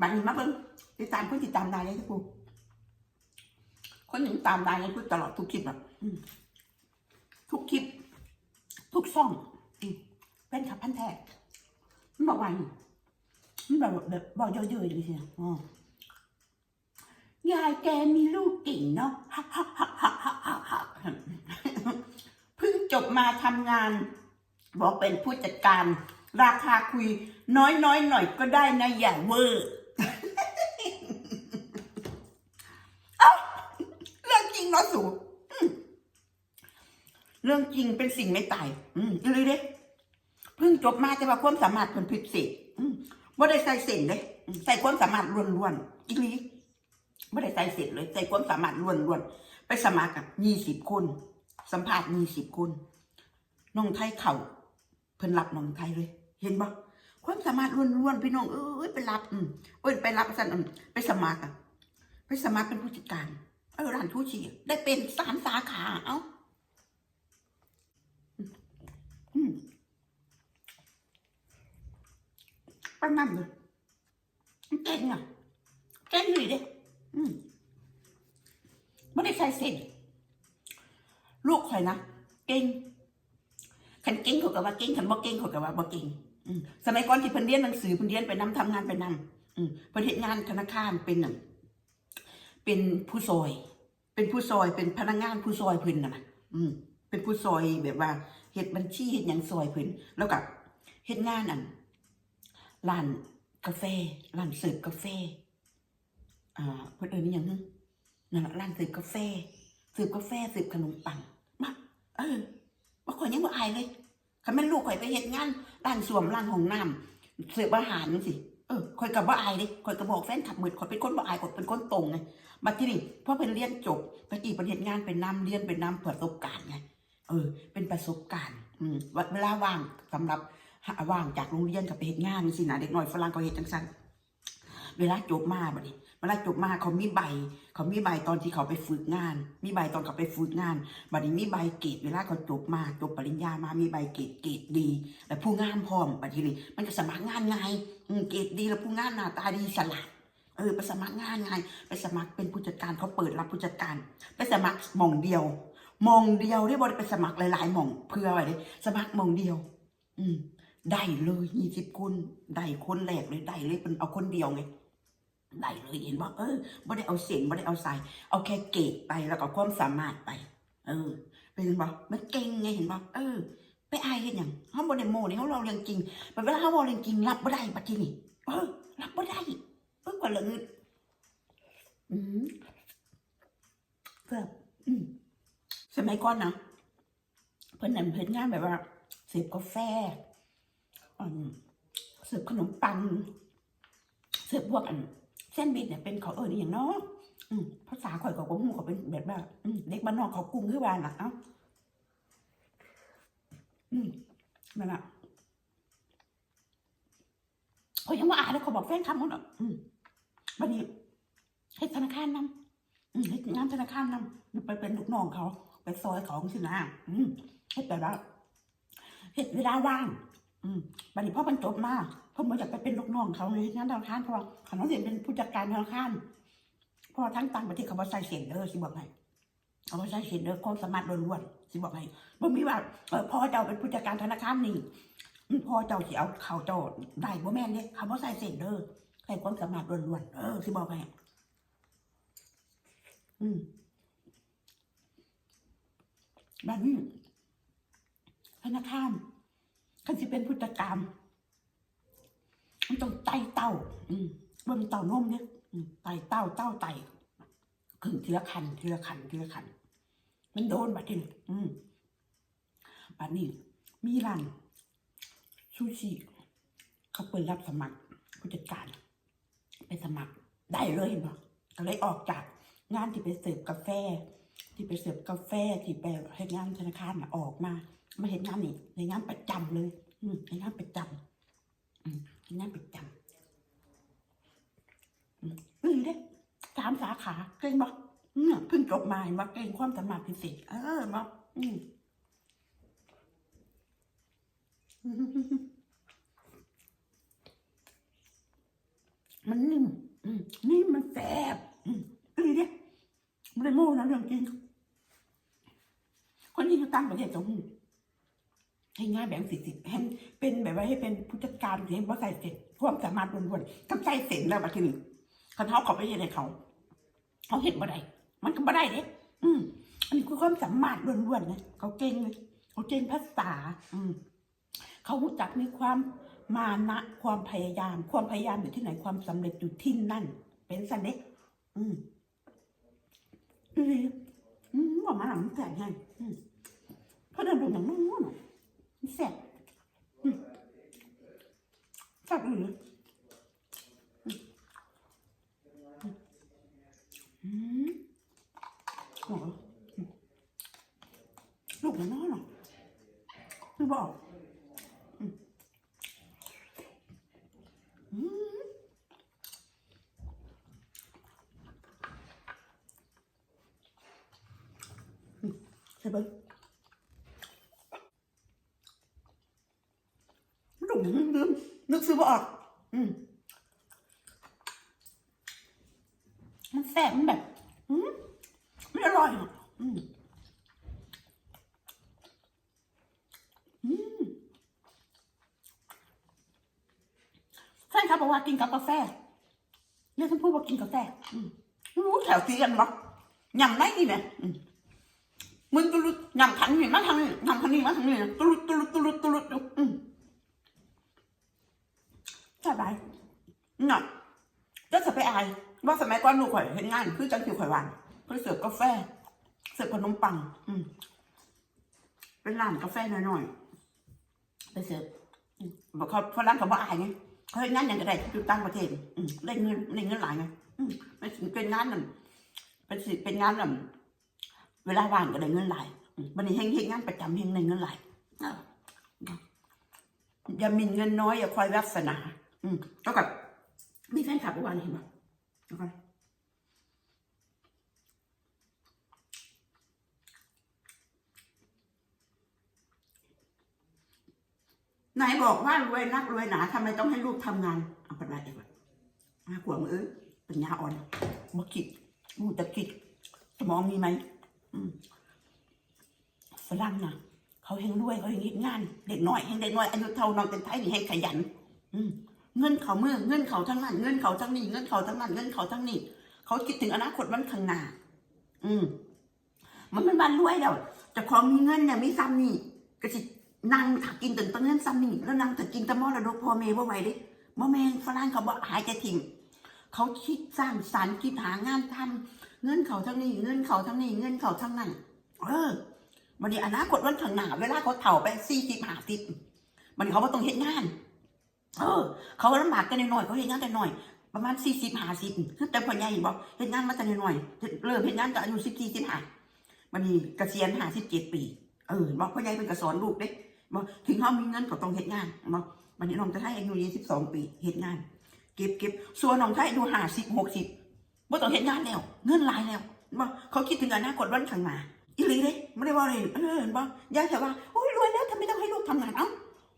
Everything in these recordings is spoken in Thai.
บัดนี้มาเบิ่งติดตามคนติดตามได้เลยทุกคนคนติดตามได้เลยพูดตลอดทุกคลิปแบบทุกคลิป ทุกช่องเป็นขับพันแท้มันบอกว่ามันแบบแบบบอกเยอะๆอย่างนี้อ๋อยายแกมีลูกเก่งเนาะฮักฮักฮักฮักฮักฮักฮักเพิ่งจบมาทำงาน บอกเป็นผู้จัดการ ราคาคุยน้อยน้อยๆหน่อยก็ได้นะอย่าเวอร์ เอ้าเรื่องจริงเนาะสูอืม เรื่องจริงเป็นสิ่งไม่ตาย อืมเลยเด้เพิ่งจบมาแต่ว่าความสามารถเพิ่นพิเศษอืมบ่ได้ใส่เส้นเลยใส่ความสามารถล้วนๆอีหลีบ่ได้ใส่เส้นเลย ใส่ความสามารถล้วนๆไปสมัครกับยี่สิบคน สัมภาษณ์ยี่สิบคนน้องไทยเข่าเพิ่นรับน้องไทยเลย เห็นบ่ความสามารถล้วนๆพี่น้องเอ้ยไปรับ อืมเอ้ยไปรับสั่นไปสมัครอะไปสมัครเป็นผู้จัดการเออร้านทูชีได้เป็นสามสาขาเอ้า อืม ไปนั่นเลยเก่งอะเก่งเลยเด้อืมไม่ได้ใส่เส้นลูกข่อยนะเก่งขันเก่งเขากับว่าเก่งขันบ่เก่งเขากับว่าบ่เก่งสมัยก่อนที่เพิ่นเรียนหนังสือเพิ่นเรียนไปนำทำงานไปนำอืมเพิ่นเฮ็ดงานธนาคารเป็นน่ะเป็นผู้ซอย เป็นผู้ซอยเป็นพนักงานผู้ซอยเพิ่นน่ะนะอืมเป็นผู้ซอยแบบว่าเฮ็ดบัญชีเฮ็ดหยังซอยเพิ่นแล้วก็เฮ็ดงานอัน ร้านกาแฟร้านเสิร์ฟกาแฟอ่าเพิ่นเอิ้นอิหยังฮึนั่นล่ะร้านเสิร์ฟกาแฟเสิร์ฟกาแฟเสิร์ฟขนมปังมาเออบ่ข่อยยังบ่อายเลยคันแม่ลูกข่อยไปเฮ็ดงานร้านสวมร้านห้องน้ำเสิร์ฟอาหารจังซี่เออข่อยก็บ่อายเด้ข่อยก็บอกแฟนคลับหมดข่อยเป็นคนบ่อายข่อยเป็นคนตรงไงบัดทีนี้พอเพิ่นเรียนจบตะกี้เพิ่นเฮ็ดงานเป็นนํเรียนเป็นนํประสบการณ์ไงเออ เป็นประสบการณ์ อืมเวลาว่างสำหรับ หาว่างจากโรงเรียนกับไปเฮ็ดงานสินะเด็กหน้อยฝรั่งเขาเฮ็ดจังซั่นเวลาจบมาบัดนี้เวลาจบมาเขามีใบ เขามีใบตอนที่เขาไปฝึกงาน มีใบตอนเขาไปฝึกงานบัดนี้มีใบเกรดเวลาเขาจบมาจบปริญญามามีใบเกรดเกรดดี และผู้งานพร้อมบัดทีนี้มันก็สมัครงานไงเกรดดีแล้วผู้งานหน้าตาดีสลัดเออไปสมัครงานไงไปสมัครเป็นผู้จัดการเขาเปิดรับผู้จัดการ ไปสมัครมองเดียว มองเดียวได้บริไปสมัครหลายๆมองเพื่ออะไรสมัครมองเดียว อืม ได้เลยยี่สิบคนได้คนแรกเลยได้เลยเป็นเอาคนเดียวไงได้เลยเห็นว่าเออไม่ได้เอาเสียงไม่ได้เอาสายเอาแค่เกรดไปแล้วก็ความสามารถไป เออ เป็นบ่มันเก่งไงเห็นบ่เออ ไปอายเห็นอย่างเขาบอได้โมนี่เขาเราเรื่องจริงแต่เวลาเขาเรื่องจริงรับไม่ได้ปะทีนี่เออรับไม่ได้เออกว่าละเงินอืมเกือบอืมสมัยก่อนนะเพิ่นนั่นเพิ่นงานแบบว่าเสิร์ฟกาแฟ สิร์ฟขนมปังเสิร์ฟพวกอันแซนด์วิชเนี่ยเป็นเขาเอิญอย่างเนาะภาษาข่อยกับผมเขาเป็นแบบว่าเด็กบ้านนอกเขากรุงคือบ้านน่ะเอ้าอืมนั่นแหละเขายังว่าอ่านแล้วเขาบอกแฟนคำเขาเนาะอืมวันนี้ให้ธนาคารนำอืมให้งานธนาคารนำไปเป็นลูกน้องเขา ไปซอยของสินะอืมเฮ็ดแบบว่าเฮ็ดเวลาว่าง อืมบัดนี้พ่อมันจบมาเพ่อมันอยากไปเป็นลูกน้องเขาเลยงานธนาคารเพราะว่าเขาน้องเสียเป็นผู้จัดการธนาคารเพราะว่าทั้งต่างประเทศเขาบ่ใส่เสียงเด้อสิบอกให้เขาบ่ใส่เสียงเด้อความสามารถล้วนๆสิบอกให้บ่มีว่าเออพ่อเจ้าเป็นผู้จัดการธนาคารนี่พ่อเจ้าสิเอาเขาเจ้าได้บ่แม่นเด้เขาบ่ใส่เสียงเด้อใส่ความสามารถล้วนๆเออสิบอกให้อืมบัดนี้ธนาคาร คันสิเป็นผู้จัดการมมันต้องไต่เต้า อืมบนเต้านมเนี่ยไต่เต้าเต้าไต่ขึ้นทีละคันเทีละคันเทีละคัน มันโดนบัดนี้อืมบัดนี้มีร้านซูชิเขาเปิดรับสมัครผู้จัดการ ไปสมัครได้เลยเห็นปะก็เลยออกจากงานที่ไปเสิร์ฟกาแฟ ที่ไปเสิร์ฟกาแฟที่ไปให้งานธนาคารนะออกมามาเห็นงานนี่ในงานประจำเลย อืในงานประจำอืมในงานประจำอืมอืมเด้สามสาขาเก่งบอืมเพิ่งจบมาเห็นว่าเก่งความสามารถพิเศษเออบ่อืมมันนิ่ม นิ่มมันแซ่บอืมอะไรเนี่ยไม่ได้โม้นะเรื่องจริงคนที่อยู่ ต่างประเทศจะหูให้ง่ายแบ่งสิทธิ์ให้เป็นแบบว่าให้เป็นผู้จัดการเห็นว่าใส่เสร็จความสามารถล้วนๆทำใส่เสร็จแล้วบัดทีนี้คันเขาเขาไปเห็นให้เขา เขาเห็นบ่ได้มันก็บ่ได้เด้อืมอันนี้คือความสามารถล้วนๆนะเขาเก่งเลยเขาเก่งภาษา อืมเขารู้จักมีความมานะความพยายาม ความพยายามอยู่ที่ไหนความสำเร็จอยู่ที่นั่น เป็นสันเด็กอืมอืมอืมว่ามาหลังแสบไงอืม พราะนั่นดูอย่างนู้นน่ะมันแสบแสบอื่นอืมอืมโอ้โหอืมลูกอย่างน้อยหรอคือบอก ใช่ปะไม่ถูก ลืมนึกซื้อมาออก อืมมันแสบมันแบบ อืมไม่อร่อยอะอืมอืมแฟนครับบอกว่ากินกับกาแฟเรียกท่านพูดว่ากินกาแฟอืมรู้แถวตีกันหรอยำได้นี่แหละอืมมึงตุลุดยำทันนี่มาทางนี้ยำทันนี่มาทางนี้ตุลุดตุลุดตุลุดตุลุดอืม สบายน่ะจะจะไปอาย ว่าสมัยก่อนหนูข่อยเห็นงานคือจังคิวข่อยหวานเพื่อเสิร์ฟกาแฟ เสิร์ฟขนมปัง อืมเป็นร้านกาแฟน้อยๆไปเสิร์ฟบอกเขาฝรั่งเขาบอกอายไงเขาเห็นงานอย่างกระไดอยู่ต่างประเทศอืมได้เงินได้เงินหลายไงอืมไม่ถึงเป็นงานนั่นเป็นสิเป็นงานนั่นเวลาว่างก็ได้เงินหลายอืมบันนี้เฮงเฮงงานประจำเฮงได้เงินหลายอย่ามินเงินน้อยอย่าคอยวาสนา อืมแล้วกับมีแฟนคลับเมื่อวานเห็นปะแล้วกันไหนบอกว่ารวยนักรวยหนาทำไมต้องให้ลูกทำงาน เอาปัญญาเองวะมาขวางเอ้ยปัญญาอ่อนมาคิดมูจะคิดสมองมีไหมฝรั่งนะเขาเฮงรวยเขาเฮงเฮ็ดงาน เด็กน้อยเฮงเด็กน้อยอายุเท่าน้องเป็นไทยนี่ให้ขยัน อืม เงินเขาเมื่อเงินเขาทั้งนั้นเงินเขาทั้งนี้เงินเขาทั้งนั้นเงินเขาทั้งนี้เขาคิดถึงอนาคตวันข้างหน้าอืมมันเป็นบ้านรวยแล้วจะของมีเงินเนี่ยมีซ้ำนี่ก็สินั่งถักกินตึงตั้งเงินซ้ำนี่แล้วนั่งถักกินตะมอระดกพ่อเมย์ว่าไหวดิบ่แมงฝรั่งเขาบ่หายใจทิ้งเขาคิดสร้างสรรค์คิดหางานทำเงินเขาทั้งนี้ เงินเขาทั้งนี้ เงินเขาทั้งนั้นเออมันนี้อนาคตวันข้างหน้าเวลาเขาเฒ่าไปสี่สิบห้าสิบมันเขาว่าต้องเฮ็ดงาน เออ เขาลำบากกันหน่อยเขาเฮ็ดงานแต่หน่อยประมาณสี่สิบห้าสิบคือแต่พ่อใหญ่เห็นบอกเฮ็ดงานมาแต่หน่อยเริ่มเฮ็ดงานก็อายุสิบสี่สิบห้ามันนี้เกษียณห้าสิบเจ็ดปี เออบอกพ่อใหญ่เป็นกระสอนลูกเด้บอกถึงเขามีเงินก็ต้องเฮ็ดงานบอกมันนี้น้องจะให้อายุยี่สิบสองปีเฮ็ดงาน เก็บเก็บส่วนน้องไทยอายุห้าสิบหกสิบบ่ต้องเฮ็ดงานแล้วเงินหลายแล้วบอกเขาคิดถึงอนาคตวันข้างหน้าอีหลีเลยไม่ได้ว่าอะไรเออเห็นปะยายแต่ว่าโอ้ยรวยแล้วทำไมต้องให้ลูกทำงานเอ้า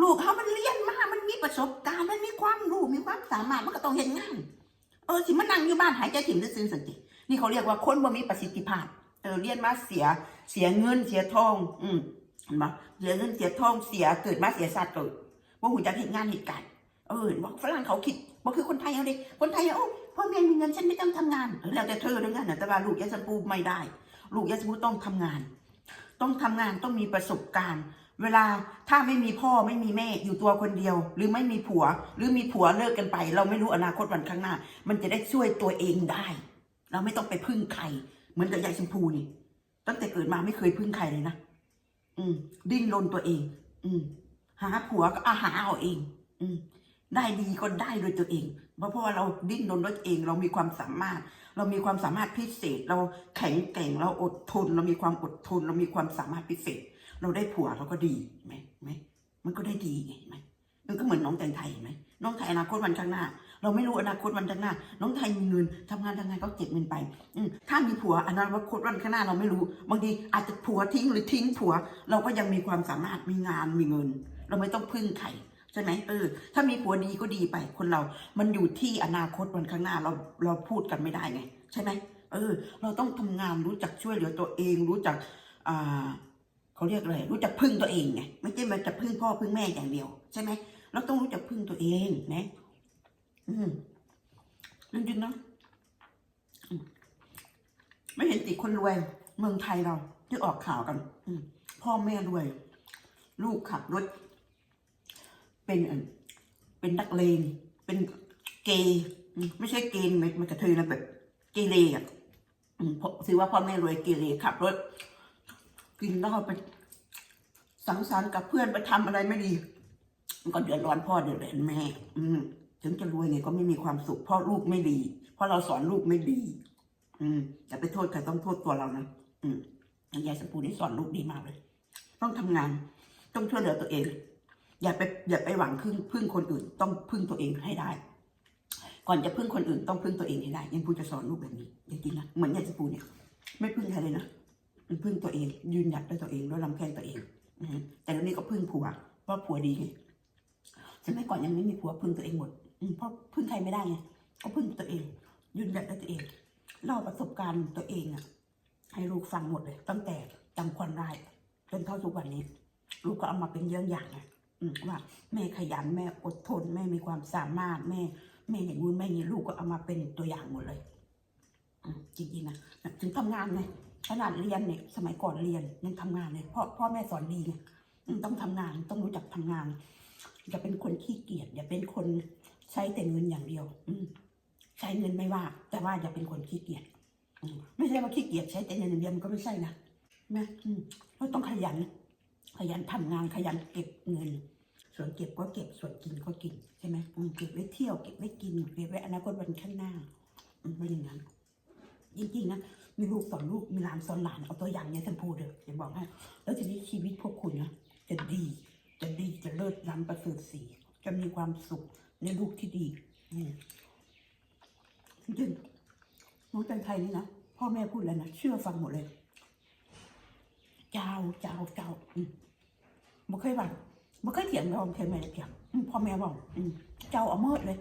ลูกเขามันเรียนมามันมีประสบการณ์มันมีความรู้มีความสามารถมันก็ต้องเห็นงานเออสิมันนั่งอยู่บ้านหายใจถิ่มได้ซึ้งสันตินี่เขาเรียกว่าคนบ่มีประสิทธิภาพเออเรียนมาเสียเสียเงินเสียทอง อืมเห็นปะเสียเงินเสียทองเสียเกิดมาเสียชาติเกิดว่าหูจะเห็นงานเหตุการณ์เออเห็นปะฝรั่งเขาคิดว่าคือคนไทยเอาดิคนไทยเอาพ่อแม่มีเงินฉันไม่ต้องทำงานแล้วแต่เธอด้วยกันนแต่ว่าลูกยาสปูไม่ได้ ลูกยาสปูต้องทำงาน ต้องทำงานต้องมีประสบการณ์ เวลาถ้าไม่มีพ่อไม่มีแม่อยู่ตัวคนเดียว หรือไม่มีผัว หรือมีผัวเลิกกันไป เราไม่รู้อนาคตวันข้างหน้า มันจะได้ช่วยตัวเองได้ เราไม่ต้องไปพึ่งใคร เหมือนกับยายชมพูนี่ตั้งแต่เกิดมาไม่เคยพึ่งใครเลยนะอืม ดิ้นรนตัวเอง อืม หาผัวก็อาหาเอาเอง อืม ได้ดีก็ได้โดยตัวเอง เพราะเพราะว่าเราดิ้นรนด้วยตัวเอง เรามีความสามารถ เรามีความสามารถพิเศษ เราแข็งแกร่งเราอดทน เรามีความอดทน เรามีความสามารถพิเศษ เราได้ผัวเราก็ดีไหมไหมมันก็ได้ดีไงเห็นไหมมันก็เหมือนน้องแตงไทยไหมน้องไทยอนาคตวันข้างหน้า เราไม่รู้อนาคตวันข้างหน้า น้องไทยมีเงินทำงานทำงานก็เก็บเงินไป อืถ้ามีผัวอนาคตวันข้างหน้าเราไม่รู้ บางทีอาจจะผัวทิ้งหรือทิ้งผัว เราก็ยังมีความสามารถมีงานมีเงิน เราไม่ต้องพึ่งใครใช่ไหมเออ ถ้ามีผัวดีก็ดีไป คนเรา มันอยู่ที่อนาคตวันข้างหน้าเราเราพูดกันไม่ได้ไง ใช่ไหมเออ เราต้องทำงานรู้จักช่วยเหลือตัวเองรู้จักอ่า เขาเรียกอะไรรู้จักพึ่งตัวเองไงไม่ใช่มันจะพึ่งพ่อพึ่งแม่อย่างเดียวใช่ไหมเราต้องรู้จักพึ่งตัวเองนะ อืมจริงๆนะมไม่เห็นติคนรวยเมืองไทยเราที่ออกข่าวกัน อืพ่อแม่รวย ลูกขับรถ เป็นเป็นนักเลงเป็นเกย์ไม่ใช่เกย์มันมันกระเทยนะแบบเกเรอะถือว่าพ่อแม่รวยเกเรขับรถ กินเหล้าไปสังสรรค์กับเพื่อนไปทำอะไรไม่ดี มันก็เดือดร้อนพ่อเดือดร้อนแม่ อืม ถึงจะรวยเนี่ยก็ไม่มีความสุขเพราะลูกไม่ดี เพราะเราสอนลูกไม่ดี อืมอย่าไปโทษใครต้องโทษตัวเรานะอืมยายสมปูนี่สอนลูกดีมากเลย ต้องทำงาน ต้องช่วยเหลือตัวเอง อย่าไปอย่าไปหวังพึ่งพึ่งคนอื่น ต้องพึ่งตัวเองให้ได้ ก่อนจะพึ่งคนอื่นต้องพึ่งตัวเองให้ได้ยังปูจะสอนลูกแบบนี้จริงๆนะเหมือนยายสมปูเนี่ย ไม่พึ่งใครเลยนะ มันพึ่งตัวเอง ยืนหยัดด้วยตัวเองด้วยลำแข้งตัวเองอแต่เดี๋ยวนี้ก็พึ่งผัวเพราะผัวดีไงสมัยก่อนยังไม่มีผัวพึ่งตัวเองหมดเพราะพึ่งใครไม่ได้ไงก็พึ่งตัวเอง ยืนหยัดด้วยตัวเองเล่าประสบการณ์ตัวเองอะให้ลูกฟังหมดเลย ตั้งแต่จำควันได้จนเท่าทุกวันนี้ ลูกก็เอามาเป็นเยี่ยงอย่างไงว่าแม่ขยันแม่อดทนแม่มีความสามารถแม่ แม่อย่างงู้นแม่อย่างนี้ลูกก็เอามาเป็นตัวอย่างหมดเลยจริงๆนะถึงทำงานไง ขนาดเรียนเนี่ย สมัยก่อนเรียนยังทำงานเลยพ่อพ่อแม่สอนดีไงต้องทำงานต้องรู้จักทำงาน อย่าเป็นคนขี้เกียจอย่าเป็นคนใช้แต่เงินอย่างเดียว อืใช้เงินไม่ว่า แต่ว่าอย่าเป็นคนขี้เกียจไม่ใช่ว่าขี้เกียจใช้แต่เงินอย่างเดียวมันก็ไม่ใช่นะนะเราต้องขยัน ขยันทำงานขยันเก็บเงิน ส่วนเก็บก็เก็บส่วนกินก็กินใช่ไหมเก็บไว้เที่ยวเก็บไว้กินเก็บไว้อนาคตวันข้างหน้าเป็นอย่างนั้นจริงๆนะ มีลูกสอนลูกมีหลานสอนหลานเอาตัวอย่างเนี่ยท่านพูดเลยจะบอกให้แล้วทีนี้ชีวิตพวกคุณนะจะดี จะดีจะเลิศล้ำประเสริฐสีจะมีความสุขในลูกที่ดีอืมจริงๆน้องจันไทยนี่นะพ่อแม่พูดแล้วนะเชื่อฟังหมดเลยเจ้าเจ้าเจ้าอืมบ่เคยว่าบ่เคยเถียงเราเถียงแม่เถียงพ่อแม่บอกอืมเจ้าเอาเมิดเลย